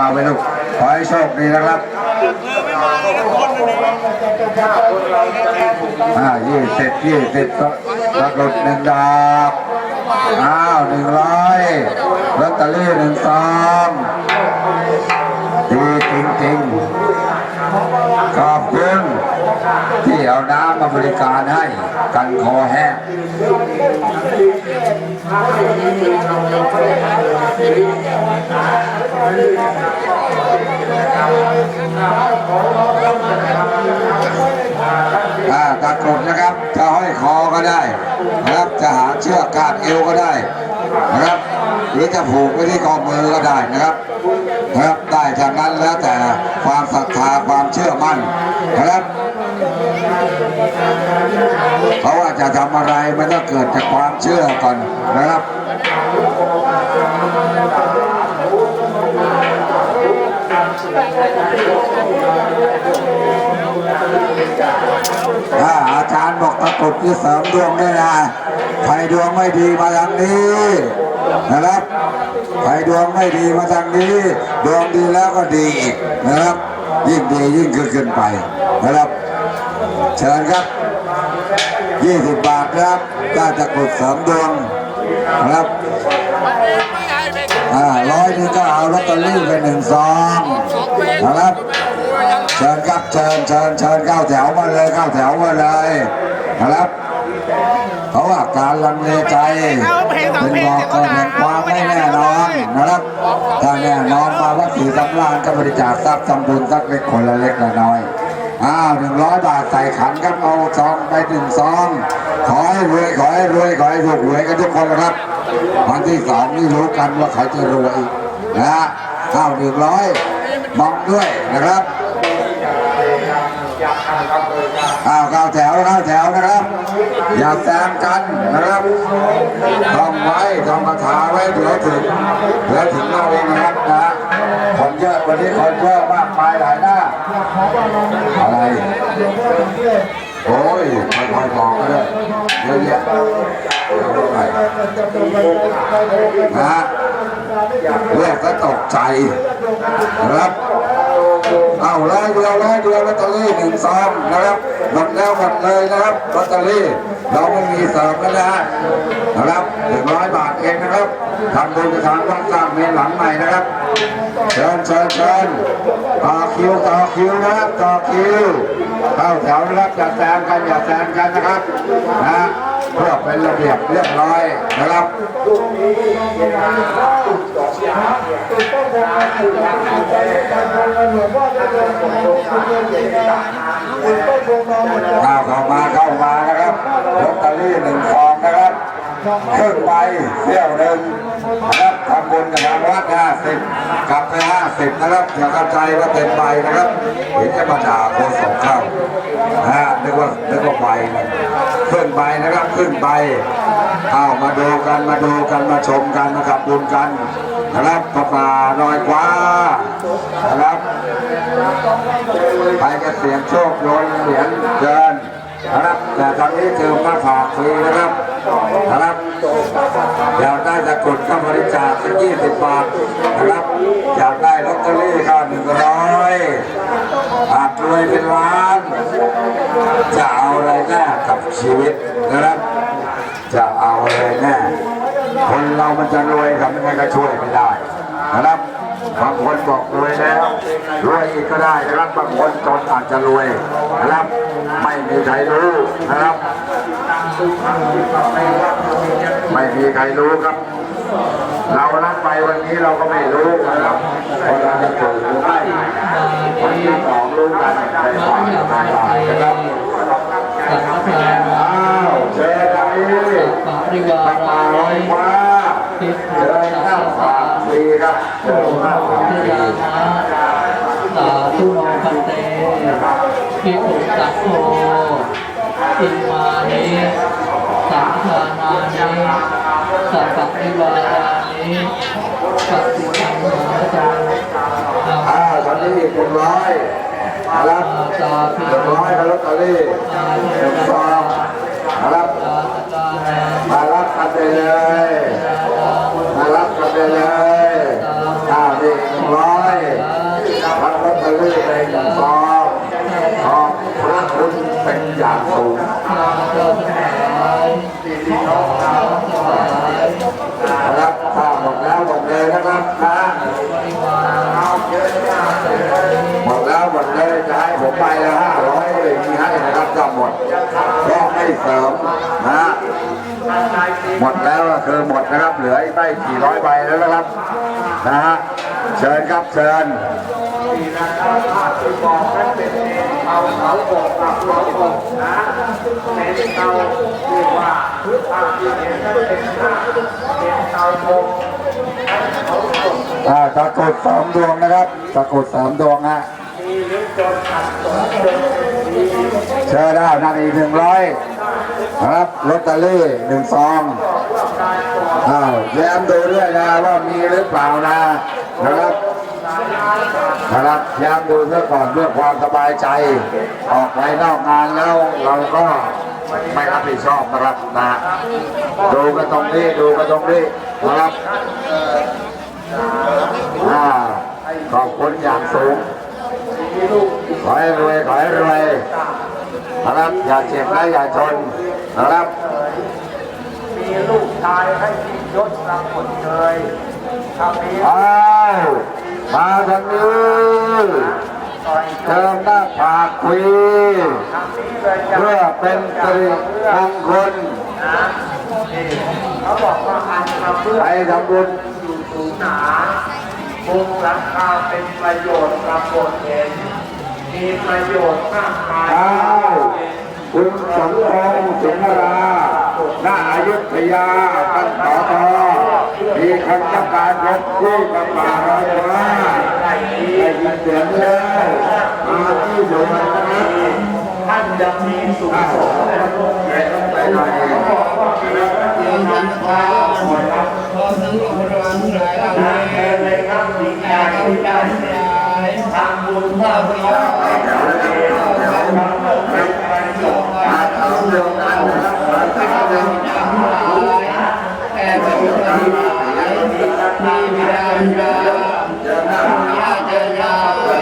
มาไปลูกขอให้โชคดีนะครับอ่ายี่สิบยี่สิบตะกรุดหนึ่งดาบอ้าวหนึ่งร้อยลอตเตอรี่หนึ่งซองดีจริงๆขอบคุณ ที่เอาน้ำมาบริการให้กันคอแห้งอ่าตากรดนะครับ จะห้อยคอก็ได้นะครับจะหาเชือกคาดเอวก็ได้นะครับ หรือจะผูกไว้ที่ข้อมือก็ได้นะครับนะครับได้ทางนั้นแล้วแต่ความศรัทธาความเชื่อมั่นนะครับ เพราะว่าจะทำอะไรมันต้องเกิดจากความเชื่อก่อนนะครับอาจารย์บอกตะกุดที่เสริมดวงด้วยนะใครดวงไม่ดีมาทางนี้นะครับใครดวงไม่ดีมาทางนี้ ดวงดีแล้วก็ดีอีกนะครับ ยิ่งดียิ่งขึ้นไปนะครับ เชิญครับ 20 บาทครับได้ตะกดสริมดวงครับอ่าร้อยนึงก็เอาลอตเตอรี่ไปหนึ่งซองนะครับเชิญครับเชิญเชิญเชิญเข้าแถวมาเลยเข้าแถวมาเลยนะครับเพราะว่าการลังเลใจเป็นบอกเกิดแห่งความไม่แน่นอนนะครับถ้าแน่นอนมาวัดศรีสำราญก็บริจาคทรัพย์ทำบุญสักเล็กคนละเล็กละน้อย อ้าวหนึ่งร้อยบาทใส่ขันครับเอาซองไปหนึ่งซอง ขอให้รวยขอให้รวยขอให้ถูกหวยกันทุกคนนะครับ วันที่สองนี่รู้กันว่าใครจะรวยนะฮะข้าวหนึ่งร้อยมองด้วยนะครับอ้าวข้าวแถวข้าวแถวนะครับ อย่าแซงกันนะครับต้องไว้ต้องคาถาไว้เดี๋ยวถึงเดี๋ยวถึงเราเองนะครับนะคนเยอะวันนี้คนเยอะมากมายหลายหน้า อะไร โอ้ยค่อยๆบอกก็ได้เยะแยะเดี๋ยวลงไปนะเรียกก็ตกใจนะครับเอาร้อยเดียวร้อยเดียวลอตเตอรี่หนึ่งซองนะครับหมดแล้วหมดเลยนะครับลอตเตอรี่เราไม่มีเสริมแล้วนะฮะนะครับหนึ่งร้อยบาทเองนะครับ ทำบุญทางวัดสร้างเมนหลังใหม่นะครับเชิญเชิญเชิญต่อคิวต่อคิวนะครับต่อคิวเข้าแถวนะครับอย่าแซงกันอย่าแซงกันนะครับนะเพื่อเป็นระเบียบเรียบร้อยนะครับข้าวเข้ามาเข้ามานะครับลอตเตอรี่หนึ่งฟองนะครับ ครึ่งใบเที่ยวหนึ่งนะครับทำบุญกับทางวัดห้าสิบกลับไปห้าสิบนะครับอย่าเข้าใจว่าเต็มใบนะครับเห็นจะมาด่าโคสองเข้านะฮะนึกว่านึกว่าใบนะครึ่งใบนะครับครึ่งใบเอามาดูกันมาดูกันมาชมกันมาขับบุญกันนะครับพระป่าลอยคว้านะครับไปจะเสียงโชคโยนเหรียญเกินนะครับแต่ตอนนี้คือมาฝากฟรีนะครับ นะครับอยากได้ตะกรุดก็บริจาคสักยี่สิบบาทนะครับอยากได้ลอตเตอรี่ก็หนึ่งร้อยอาจรวยเป็นล้าน จะเอาอะไรแน่กับชีวิตนะครับ จะเอาอะไรแน่คนเรามันจะรวยทำยังไงก็ช่วยไม่ได้นะครับบางคนบอกรวยแล้วรวยอีกก็ได้นะครับบางคนจนอาจจะรวยนะครับ ไม่มีใครรู้นะครับ ไม่มีใครรู้ครับ เรารับไปวันนี้เราก็ไม่รู้นะครับว่เราจะถูกหรือไม่วันที่สองรู้กันในฝ่ายฝ่ายนะครับสังฆทานอ้าวเชิญทางนี้ปริวาปากรามาลอยนิฟ้าทิพเชิญสัข้าสากฟรีครับเชิญข้าฝากฟทิรียานะสาธุโนพันเตภิกขุสังโฆอิมานิ สังฆานานิสัพพิวารานิปัสสิทังโหตุอาอ้าตอนนี้อีกหนึ่งร้อยนะครับสาธุหนึ่งร้อยกับลอตเตอรี่หนึ่งซองนะครับ ตาตานา มารับกันไปเลย มารับกันไปเลยอ้าวนี่หนึ่งร้อย ใบละห้าร้อยเลยมีให้นะครับก็หมดก็ไม่เสริมนะฮะห มดแล้วก็คือหมดนะครับ เหลืออีกไม่กี่ร้อยใบแล้วนะครับนะฮะเชิญครับเชิญเอาเสาโบกกับเสาโบกนะเป็นเตาเรียกว่าพื้นทางที่เนี่ยก็เป็นหน้าเป็นเตาโบกเขาโกอ่าตะกดสามดวงนะครับตะกดสามดวงฮะเชิญได้นั่นอีกหนึ่งร้อย ครับลอตเตอรี่หนึ่งซองอ้าวแย้มดูด้วยนะว่ามีหรือเปล่านะนะครับนะครับย้มดูซะก่อนเพื่อความสบายใจ ออกไปนอกงานแล้วเราก็ไม่รับผิดชอบนะครับนะดูกันตรงนี้ดูกันตรงนี้นะครับอ่าขอบคุณอย่างสูงขอให้รวยขอให้รวย นะครับ อย่าเจ็บและอย่าจนนะครับ มีลูกชายให้มียศปรากฏเลยถ้ามีอ้าวมาทางนี้ต่อยเติมหน้าผากคุยทางนี้เลยจะเพื่อเป็นสิริมงคลนะนี่เขาบอกว่าอันกระเบื้องไปทำบุญอยู่สูงหนามุงหลังคาเป็นประโยชน์ปรากฏเห็น มีประโยชน์มากมายคุณสมพงษ์สิงหราหน้าอายุทยาท่านต่อตอมีคำต้องการพบคู่กับป่าร้อยว่าได้ดีได้ยินเสียงแล้วมาที่สวนนะครับท่านจะมีสุขสมและลงเย็นไหน่อยเขาบอกว่ามีพระเจ้านันทาหมดครับขอทั้งพระวังหลายเหล่นานี้เกินครับดีใจที่ได้ ทำบุญมากที่ได้ทำบุญเป็นประโยชน์มาเอาเรื่องนั้นนะครับมาตั้งเรื่องแก่พระพุทธเจ้ามีบิดาบิดาญาติญาติ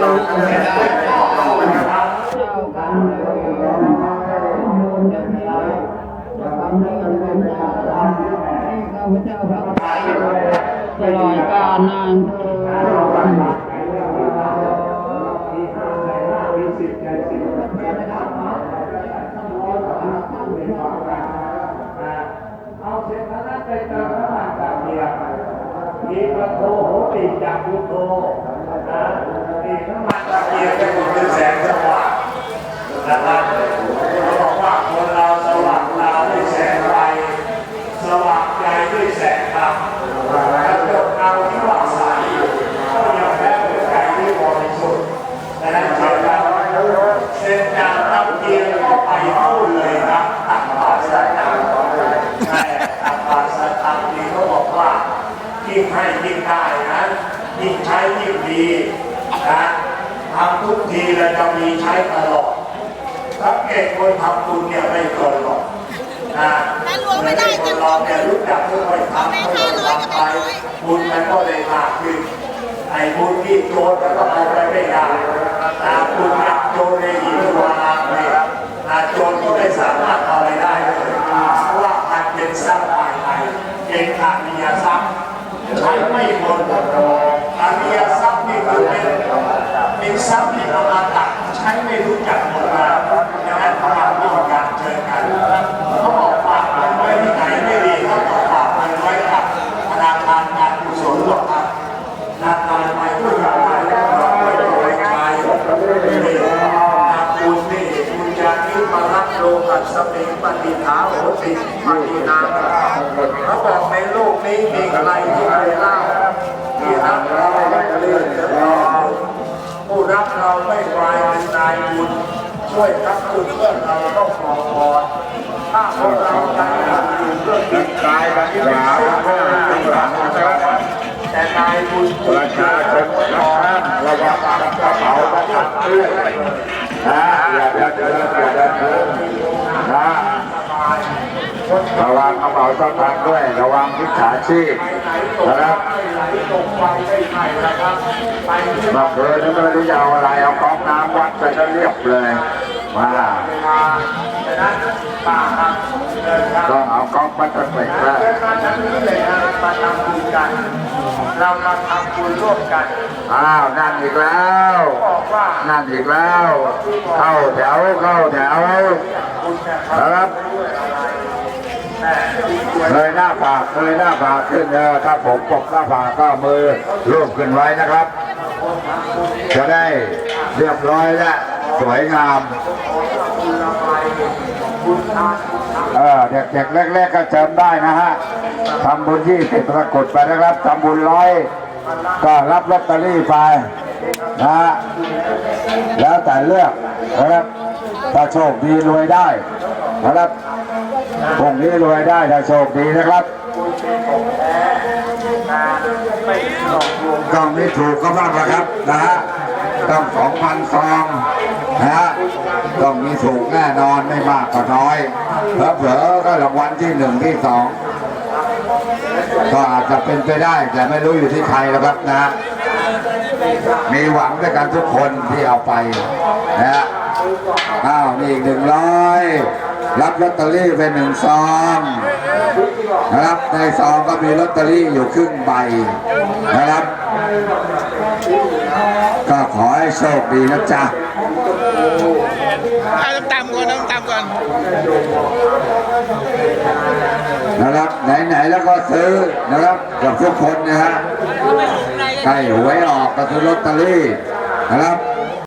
ลูกบิดาเจ้ากันตลอดกาลนานเอ จแล้ติมน้ำมันจากเมียมีประโทโหติจากพุทโธนะมีสมันจากเดียจะหมดเป็นแสงสว่างนะครับเขาบอกว่าคนเราสว่างตาด้วยแสงไฟสว่างใจด้วยแสงธรรมแล้วจดเอาที่ว่าใสก็ยังแพ้หัวใจที่บริสุทธิ์ดังนั้นเสร็จแล้วเสร็จจากน้ำเกียรก็ไปพูดเลยครับตักบาตรสายน้ำ ใช่ตักบาตรสัตตังนี้เขาบอกว่ายิ่งให้ยิ่งได้นะ ยิ่งใช้ยิ่งดีนะทำทุกทีเราจะมีใช้ตลอดสังเกตคนทำบุญเนี่ยไม่เกินหรอกนะแต่รวมไม่ได้คจะนรเราวมเนี่ยรู้จักเพื่อไปทำเอาเพื่อแบงค์ไปห้าร้อยกับแบงค์ทำไปร้อยบุญมันก็เลยมากขึ้นไอ้บุญที่โจรมันก็เอาไปไม่ได้นะบุญยักโจรในหินวาราเนี่ยนะโจรก็ไม่สามารถเอาไปได้เลยเพราะว่ามันเป็นทรัพย์ภายในเป็นอาริยทรัพย์ใช้ไม่หมดอาริยทรัพย์นี่คือเป็น เป็นทรัพย์ที่อมตะใช้ไม่รู้จักหมดมาดังนั้นพระมีการเจอกันเขาบอกฝากเงินไว้ที่ไหนไม่ดีเขาต้องฝากเงินไว้กับธนาคารการกุศลหรอกครับธนาคารไปเพื่อการแล้วก็ไปโดยใครนี่นาคุณนี่คุณยานิปรัตโลกัสสมิงปฏิฐาโหติปฏินาเขาบอกในโลกนี้มีใครที่รักเราไม่เลื่อนจะรอผู้รักเราไม่กลายเป็นนายบุญ ช่วยครับคือเพื่อนเราต้องรอคอยถ้าพวกเรายังอยู่เพื่อกินกายบัญชาพระข้างหลังนะครับแต่นายบุญประชาชนรับข้ามระวังกระเป๋าประทับด้วยนะอย่าเดินเดินอย่าเดินเดินนะ ระวังกระเป๋าสตางค์ด้วย ระวังมิจฉาชีพนะครับไม่ไหลตกไปไม่ไหลนะครับไปที่บางคืนนี่ไม่รู้จะเอาอะไรเอาก๊อกน้ำวัดไปก็เรียบเลยมาฉะนั้นป้าครับเดินทางต้องเอากล้องมาตะเปกแล้วเดินมาทางนี้เลยนะมาทำบุญกัน เรามาทำบุญร่วมกัน อ้าว นั่นอีกแล้ว นั่นอีกแล้ว เข้าแถว เข้าแถวคุณเนี่ยเขานะครับ เลยหน้าผากเลยหน้าผากขึ้นเออถ้าผมปกหน้าผากก็มือรูปขึ้นไว้นะครับ จะได้เรียบร้อยและสวยงามเออเด็กๆเล็กๆก็เจิมได้นะฮะทำบุญยี่สิบปรากฏไปนะครับทำบุญร้อยก็รับลอตเตอรี่ไปนะฮะแล้วแต่เลือกนะครับถ้าโชคดีรวยได้นะครับ พรุ่งนี้รวยได้ถ้าโชคดีนะครับกลวงต้องมีถูกก็บ้างนะครับนะฮะต้องสองพันซองนะฮะต้องมีถูกแน่นอนไม่มากก็น้อยเผลอๆก็รางวัลที่หนึ่งที่สองก็อาจจะเป็นไปได้แต่ไม่รู้อยู่ที่ใครแล้วครับนะฮะมีหวังด้วยกันทุกคนที่เอาไปนะฮะอ้าวนี่อีกหนึ่งร้อย รับลอตเตอรี่ไปหนึ่งซองนะครับในซองก็มีลอตเตอรี่อยู่ครึ่งใบนะครับ ก็ขอให้โชคดีนะจ๊ะเอาตามๆก่อนตามๆก่อนนะครับไหนๆแล้วก็ซื้อนะครับกับทุกคนนะฮะใกล้หวยออกก็ซื้อลอตเตอรี่นะครับ